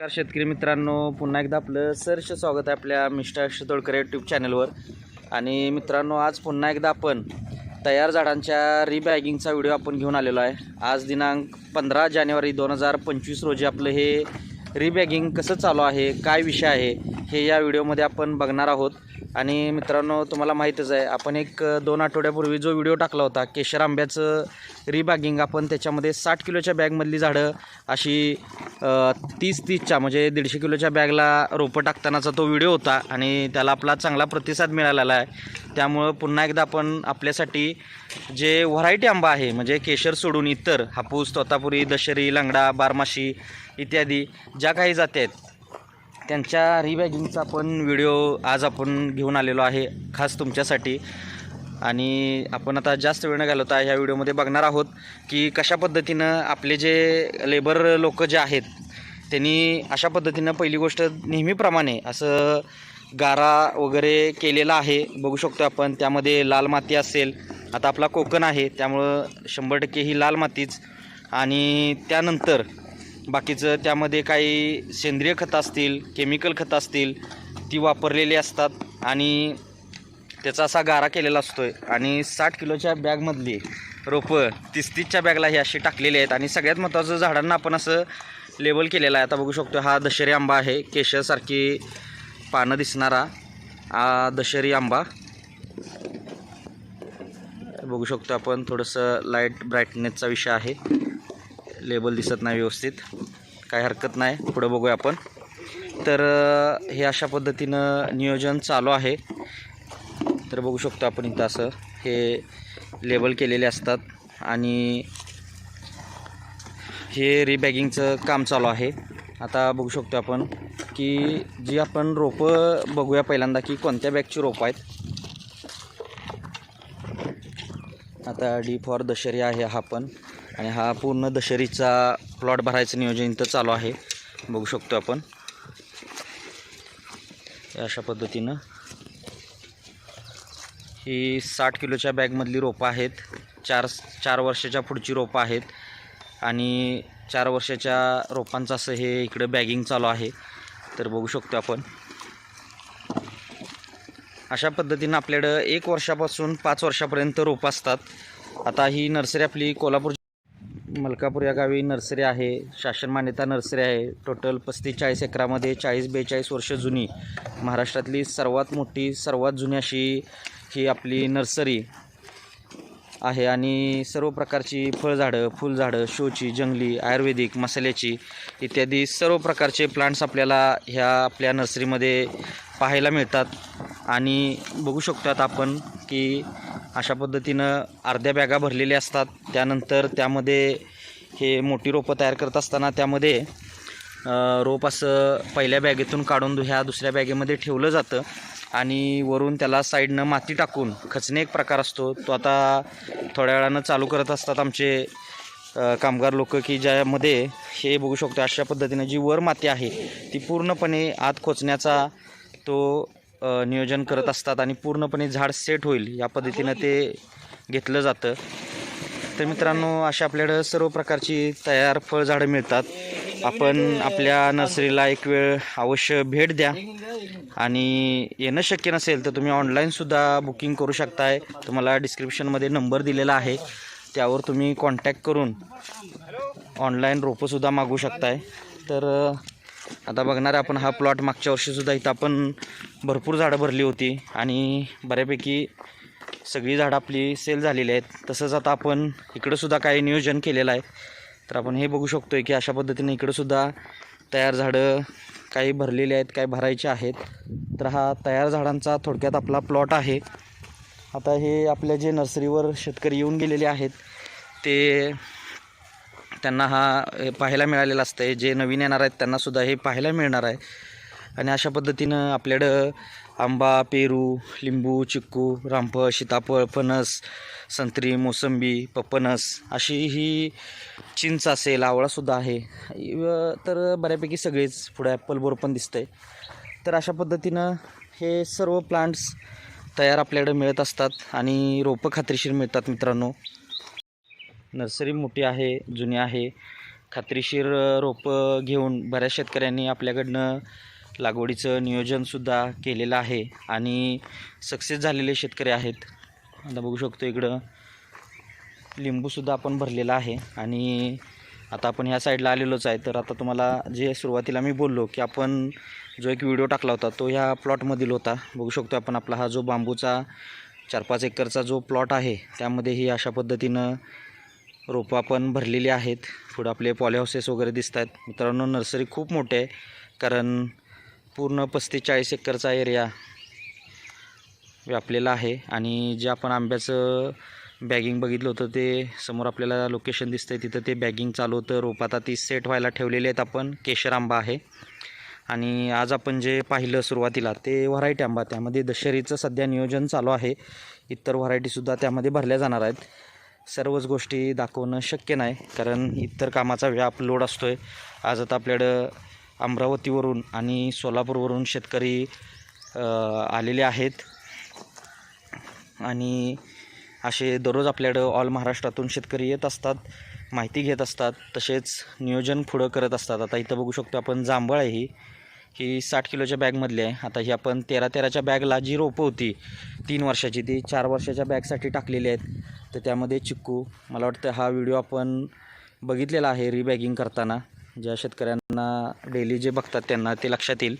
नमस्कार शेतकरी मित्रांनो पुन्हा एकदा आपलं सरस स्वागत आहे आपल्या मिस्टर अक्ष तोडकर यूट्यूब चॅनलवर आणि मित्रांनो आज पुन्हा एकदा आपण तयार झाडांच्या रिबॅगिंगचा व्हिडिओ आपण घेऊन आलेलो आहे. आज दिनांक पंधरा जानेवारी दोन हजार पंचवीस रोजी आपलं हे रिबॅगिंग कसं चालू आहे काय विषय आहे हे या व्हिडिओमध्ये आपण बघणार आहोत. आणि मित्रांनो तुम्हाला माहीतच आहे आपण एक दोन आठवड्यापूर्वी जो व्हिडिओ टाकला होता केशर आंब्याचं रिबॅगिंग आपण त्याच्यामध्ये साठ किलोच्या बॅगमधली झाडं अशी तीस तीसच्या म्हणजे दीडशे किलोच्या बॅगला रोपं टाकतानाचा तो व्हिडिओ होता आणि त्याला आपला चांगला प्रतिसाद मिळालेला आहे. त्यामुळं पुन्हा एकदा आपण आपल्यासाठी जे व्हरायटी आंबा आहे म्हणजे केशर सोडून इतर हापूस तोतापुरी दशेरी लंगडा बारमाशी इत्यादी ज्या काही जाती आहेत त्यांच्या रिबॅगिंगचा आपण व्हिडिओ आज आपण घेऊन आलेलो आहे खास तुमच्यासाठी. आणि आपण आता जास्त वेळ न घालवता ह्या व्हिडिओमध्ये बघणार आहोत की कशा पद्धतीनं आपले जे लेबर लोक जे आहेत त्यांनी अशा पद्धतीनं पहिली गोष्ट नेहमीप्रमाणे असं गारा वगैरे केलेला आहे. बघू शकतो आपण त्यामध्ये लाल माती असेल आता आपला कोकण आहे त्यामुळं शंभर टक्के ही लाल मातीच. आणि त्यानंतर बाकीचं त्यामध्ये काही सेंद्रिय खतं असतील केमिकल खतं असतील ती वापरलेली असतात आणि त्याचा असा गारा केलेला असतो आहे आणि साठ किलोच्या बॅगमधली रोपं तीस तीसच्या बॅगला ही अशी टाकलेली आहेत. आणि सगळ्यात महत्त्वाचं झाडांना आपण असं लेबल केलेलं आहे. आता बघू शकतो हा दशेरी आंबा आहे. केशरसारखी पानं दिसणारा हा दशेरी आंबा. बघू शकतो आपण थोडंसं लाइट ब्राईटनेसचा विषय आहे. लेबल दिसत नाही व्यवस्थित. काय हरकत नाही. पुढं बघूया आपण. तर हे अशा पद्धतीनं नियोजन चालू आहे. तर बघू शकतो आपण इथं असं. हे लेबल केलेले असतात. आणि हे रिबॅगिंगचं काम चालू आहे. आता बघू शकतो आपण की जी आपण रोपं बघूया पहिल्यांदा की कोणत्या बॅगची रोपं आहेत. आता डी फॉर दशरी आहे हा पण. आणि हा पूर्ण दशरीचा प्लॉट भरायचं नियोजन इथं चालू आहे. बघू शकतो आपण. अशा पद्धतीनं. ही साठ किलोच्या बॅगमधली रोपं आहेत. चार चार वर्षाच्या पुढची रोपं आहेत. आणि चार वर्षाच्या रोपांचं असं हे इकडं बॅगिंग चालू आहे. तर बघू शकतो आपण. अशा पद्धतीनं आपल्याकडं एक वर्षापासून पाच वर्षापर्यंत रोपं असतात. आता ही नर्सरी आपली कोल्हापूर मलकापूर या गावी नर्सरी आहे शासन मान्यता नर्सरी आहे. टोटल पस्तीस चाळीस एकरामध्ये चाळीस बेचाळीस वर्ष जुनी. महाराष्ट्रातली सर्वात मोठी सर्वात जुनी अशी ही आपली नर्सरी आहे आणि सर्व प्रकारची फळझाडं फुलझाडं शोची जंगली आयुर्वेदिक मसाल्याची इत्यादी सर्व प्रकारचे प्लांट्स आपल्याला ह्या आपल्या नर्सरीमध्ये पाहायला मिळतात. आणि बघू शकतात आपण की अशा पद्धतीनं अर्ध्या बॅगा भरलेल्या असतात. त्यानंतर त्यामध्ये हे मोठी रोपं तयार करत असताना त्यामध्ये रोप असं पहिल्या बॅगेतून काढून ह्या दुसऱ्या बॅगेमध्ये ठेवलं जातं. आणि वरून त्याला साईडनं माती टाकून खचणे एक प्रकार असतो. तो आता थोड्या वेळानं चालू करत असतात आमचे कामगार लोक की ज्यामध्ये हे बघू शकतो अशा पद्धतीनं जी वर माती आहे ती पूर्णपणे आत खोचण्याचा तो नियोजन करत असतात आणि पूर्णपणे झाड सेट होईल या पद्धतीनं ते घेतलं जातं. तर मित्रांनो अशा आपल्याकडं सर्व प्रकारची तयार फळझाडं मिळतात. आपण आपल्या नर्सरीला एक वेळ अवश्य भेट द्या. आणि येणं शक्य नसेल तर तुम्ही ऑनलाईनसुद्धा बुकिंग करू शकताय. तुम्हाला डिस्क्रिप्शनमध्ये नंबर दिलेला आहे. त्यावर तुम्ही कॉन्टॅक्ट करून ऑनलाईन रोपंसुद्धा मागू शकताय. तर आता बघणार आपण हा प्लॉट मागच्या वर्षीसुद्धा इथं आपण भरपूर झाडं भरली होती. आणि बऱ्यापैकी सगळी झाडं आपली सेल झालेली आहेत. तसंच आता आपण इकडंसुद्धा काही नियोजन केलेलं आहे. तर आपण हे बघू शकतो आहे की अशा पद्धतीने इकडंसुद्धा तयार झाडं काही भरलेली आहेत काही भरायचे आहेत. तर हा तयार झाडांचा थोडक्यात आपला प्लॉट आहे. आता हे आपल्या जे नर्सरीवर शेतकरी येऊन गेलेले आहेत ते त्यांना हा पाहायला मिळालेला असतं. आहे जे नवीन येणार आहेत त्यांनासुद्धा हे पाहायला मिळणार आहे. आणि अशा पद्धतीनं आपल्याकडं आंबा पेरू लिंबू चिक्कू रामफळ सीताफळ फणस संत्री मोसंबी पपनस अशी ही चिंच असेल आवळासुद्धा आहे. तर बऱ्यापैकी सगळेच पुढे ॲपल बोर पण दिसतंय. तर अशा पद्धतीनं हे सर्व प्लांट्स तयार आपल्याकडे मिळत असतात आणि रोपं खात्रीशीर मिळतात मित्रांनो. नर्सरी मोठी आहे जुनी आहे. खात्रीशीर रोपं घेऊन बऱ्याच शेतकऱ्यांनी आपल्याकडनं लागवडीचं नियोजनसुद्धा केलेलं आहे आणि सक्सेस झालेले शेतकरी आहेत. आता बघू शकतो इकडं. लिंबूसुद्धा आपण भरलेला आहे आणि आता आपण ह्या साईडला आलेलोच आहे. तर आता तुम्हाला जे सुरुवातीला मी बोललो की आपण जो एक व्हिडिओ टाकला होता तो ह्या प्लॉटमधील होता. बघू शकतो आपण आपला हा जो बांबूचा चार पाच एकरचा जो प्लॉट आहे त्यामध्येही अशा पद्धतीनं रोपं आपण भरलेली आहेत. पुढं आपले पॉली हाऊसेस वगैरे दिसत आहेत मित्रांनो नर्सरी खूप मोठे आहे. कारण पूर्ण पस्तीस चाळीस एकरचा एरिया व्यापलेला आहे. आणि जे आपण आंब्याचं बॅगिंग बघितलं होतं ते समोर आपल्याला लोकेशन दिसतं आहे तिथं ते बॅगिंग चालू होतं. रोप आता ती सेट व्हायला ठेवलेले आहेत आपण. केशर आंबा आहे. आणि आज आपण जे पाहिलं सुरुवातीला ते व्हरायटी आंबा. त्यामध्ये दशहरीचं सध्या नियोजन चालू आहे. इतर व्हरायटीसुद्धा त्यामध्ये भरल्या जाणार आहेत. सर्वच गोष्टी दाखवणं शक्य नाही. कारण इतर कामाचा व्याप लोड असतो आहे आज आता आपल्याकडं अमरावतीवरून आणि सोलापूरवरून शेतकरी आलेले आहेत. आणि असे दररोज आपल्याकडं ऑल महाराष्ट्रातून शेतकरी येत असतात माहिती घेत असतात तसेच नियोजन पुढं करत असतात. आता इथं बघू शकतो आपण जांभळ आहे ही. ही साठ किलोच्या बॅगमधली आहे. आता ही आपण तेरा तेराच्या बॅगला जी रोपं होती तीन वर्षाची ती चार वर्षाच्या बॅगसाठी टाकलेली आहेत. तर त्यामध्ये चिक्कू मला वाटतं हा व्हिडिओ आपण बघितलेला आहे रिबॅगिंग करताना. ज्या शेतकऱ्यांना डेली जे बघतात त्यांना ते लक्षात येईल.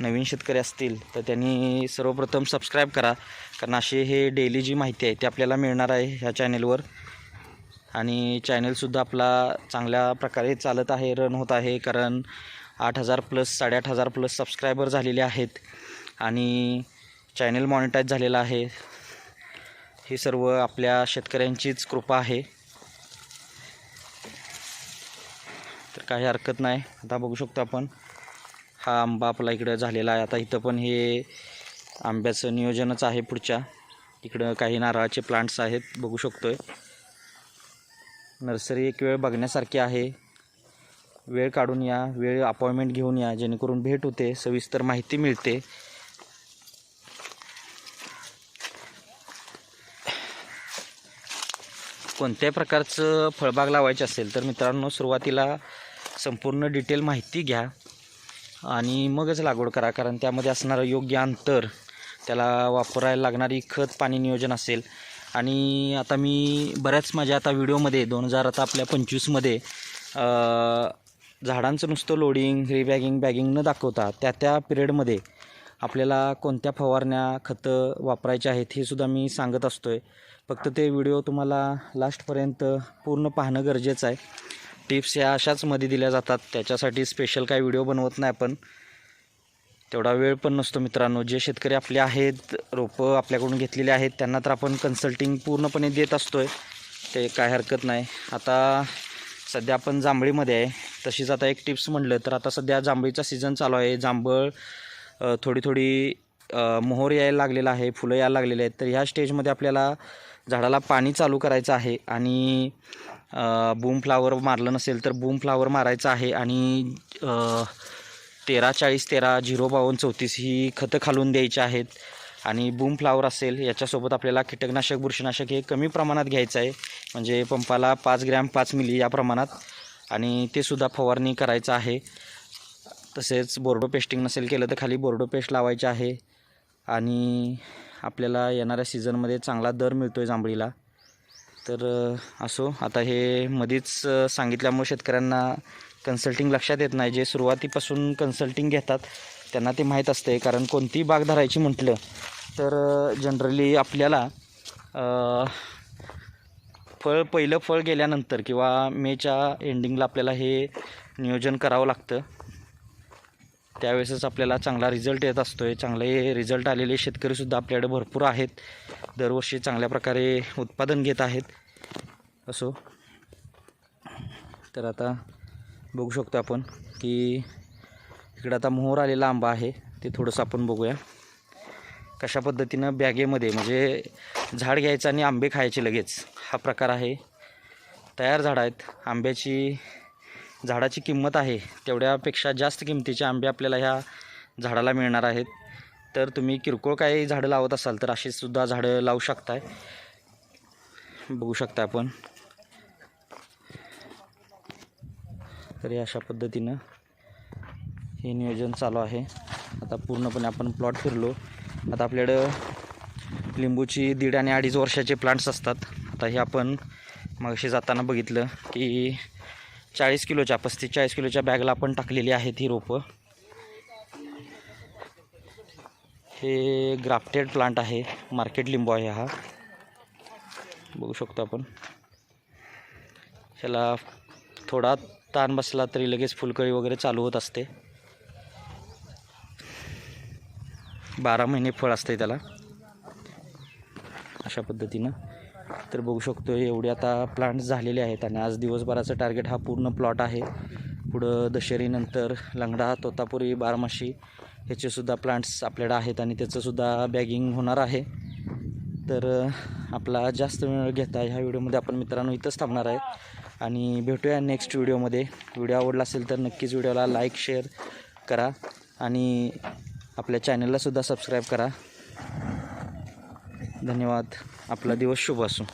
नवीन शेतकरी असतील तर त्यांनी सर्वप्रथम सबस्क्राईब करा. कारण अशी हे डेली जी माहिती आहे ती आपल्याला मिळणार आहे ह्या चॅनेलवर आणि चॅनलसुद्धा आपला चांगल्या प्रकारे चालत आहे रन होत आहे. कारण आठ हजार प्लस साडेआठ हजार प्लस सबस्क्रायबर झालेले आहेत. आणि चॅनल मॉनिटाईज झालेलं आहे. हे सर्व आपल्या शेतकऱ्यांचीच कृपा आहे. तर काही हरकत नाही. आता बघू शकतो आपण. हा आंबा आपला इकडं झालेला आहे. आता इथं पण हे आंब्याचं नियोजनच आहे पुढच्या. इकडं काही नारळाचे प्लांट्स आहेत. बघू शकतोय. नर्सरी एक वेळ बघण्यासारखी आहे. वेळ काढून या. वेळ अपॉइंटमेंट घेऊन या. जेणेकरून भेट होते. सविस्तर माहिती मिळते. कोणत्याही प्रकारचं फळबाग लावायचे असेल तर मित्रांनो सुरुवातीला संपूर्ण डिटेल माहिती घ्या आणि मगच लागवड करा कारण त्यामध्ये असणारं योग्य अंतर त्याला वापरायला लागणारी खत पाणी नियोजन असेल. आणि आता मी बऱ्याच माझ्या आता व्हिडिओमध्ये दोन हजार आता आपल्या पंचवीसमध्ये झाडांचं नुसतं लोडिंग रिबॅगिंग बॅगिंग न दाखवता त्या त्या पिरियडमध्ये आपल्याला कोणत्या फवारण्या खतं वापरायच्या आहेत हे सुद्धा मी सांगत असतो आहे फक्त ते व्हिडिओ तुम्हाला लास्टपर्यंत पूर्ण पाहणं गरजेचं आहे. टिप्स ह्या अशाच मध्ये दिल्या जातात. त्याच्यासाठी स्पेशल काही व्हिडिओ बनवत नाही आपण. तेवढा वेळ पण नसतो मित्रांनो. जे शेतकरी आपले आहेत रोपं आपल्याकडून घेतलेले आहेत त्यांना तर आपण कन्सल्टिंग पूर्णपणे देत असतो आहे ते काय हरकत नाही. आता सध्या आपण जांभळीमध्ये आहे. तशीच आता एक टिप्स म्हटलं तर आता सध्या जांभळीचा सीझन चालू आहे. जांभळ थोडी थोडी मोहर यायला लागलेला आहे फुलं यायला लागलेली आहेत. तर ह्या स्टेजमध्ये आपल्याला झाडाला पाणी चालू करायचं आहे आणि बूम फ्लावर मारलं नसेल तर बूम फ्लावर मारायचं आहे आणि तेरा चाळीस तेरा झिरो बावन्न चौतीस ही खतं खालून द्यायची आहेत. आणि बूम फ्लावर असेल याच्यासोबत आपल्याला कीटकनाशक बुरशीनाशक हे कमी प्रमाणात घ्यायचं आहे. म्हणजे पंपाला पाच ग्रॅम पाच मिली या प्रमाणात. आणि ते सुद्धा फवारणी करायचं आहे. तसेच बोर्डो पेस्टिंग नसेल केलं तर खाली बोर्डो पेस्ट लावायचे आहे. आणि आपल्याला येणाऱ्या सीझनमध्ये चांगला दर मिळतो आहे जांभळीला. तर असो आता हे मध्येच सांगितल्यामुळे शेतकऱ्यांना कन्सल्टिंग लक्षात येत नाही. जे सुरुवातीपासून कन्सल्टिंग घेतात त्यांना ते माहीत असते कारण कोणतीही बाग धरायची म्हटलं तर जनरली आपल्याला फळ पहिलं फळ गेल्यानंतर किंवा मेच्या एंडिंगला आपल्याला हे नियोजन करावं लागतं. त्यावेळेसच आपल्याला चांगला रिझल्ट येत असतो आहे चांगले रिझल्ट आलेले शेतकरीसुद्धा आपल्याकडे भरपूर आहेत. दरवर्षी चांगल्या प्रकारे उत्पादन घेत आहेत. असो. तर आता बघू शकतो आपण की इकडं आता मोहर आलेला आंबा आहे. ते थोडंसं आपण बघूया. कशा पद्धतीनं बॅगेमध्ये म्हणजे झाड घ्यायचं आणि आंबे खायचे लगेच हा प्रकार आहे. तयार झाडं आहेत. आंब्याची झाडाची किंमत आहे तेवढ्यापेक्षा जास्त किमतीचे आंबे आपल्याला ह्या झाडाला मिळणार आहेत. तर तुम्ही किरकोळ काही झाडं लावत असाल तर अशीसुद्धा झाडं लावू शकताय. बघू शकता आपण. तरी अशा पद्धतीनं हे नियोजन चालू आहे. आता पूर्णपणे आपण प्लॉट फिरलो. आता आपल्याकडं लिंबूची दीड आणि अडीच वर्षाचे प्लांट्स असतात. आता हे आपण मगाशी जाताना बघितलं की चाळीस किलोच्या पस्तीस चाळीस किलोच्या बॅगला आपण टाकलेली आहेत ही रोपं. हे ग्राफ्टेड प्लांट आहे मार्केट लिंबू आहे हा. बघू शकतो आपण. ह्याला थोडा ताण बसला तरी लगेच फुलकळी वगैरे चालू होत असते. बारा महिने फळ असते त्याला. अशा पद्धतीनं. तर बघू शकतो एवढे आता प्लांट्स झालेले आहेत आणि आज दिवसभराचं टार्गेट हा पूर्ण प्लॉट आहे. पुढं दशेरीनंतर लंगडा तोतापुरी बारामाशी ह्याचेसुद्धा प्लांट्स आपल्याकडे आहेत आणि त्याचंसुद्धा बॅगिंग होणार आहे. तर आपला जास्त वेळ घेता ह्या व्हिडिओमध्ये आपण मित्रांनो इथंच थांबणार आहे. आणि भेटूया नेक्स्ट व्हिडिओमध्ये. व्हिडिओ आवडला असेल तर नक्कीच व्हिडिओला लाईक शेअर करा आणि आपल्या चॅनललासुद्धा सबस्क्राईब करा. धन्यवाद. आपला दिवस शुभ असो.